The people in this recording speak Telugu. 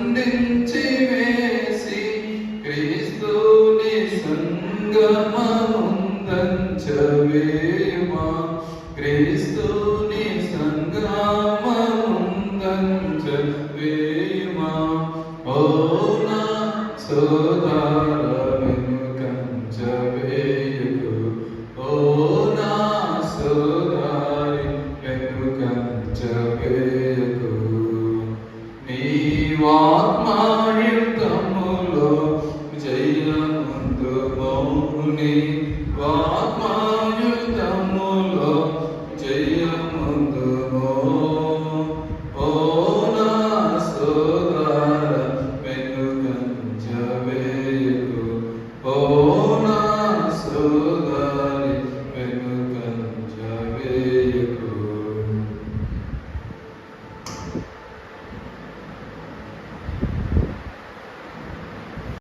ఖండించి వేసి క్రీస్తుని సంగమముందంచవేమా? క్రీస్తుని సంగమముందంచవేమా? ఓ నా సోదర జీవాత్మాయుతములో జయముందు బౌని వాత్మాయుతములో జయముందు సోదారి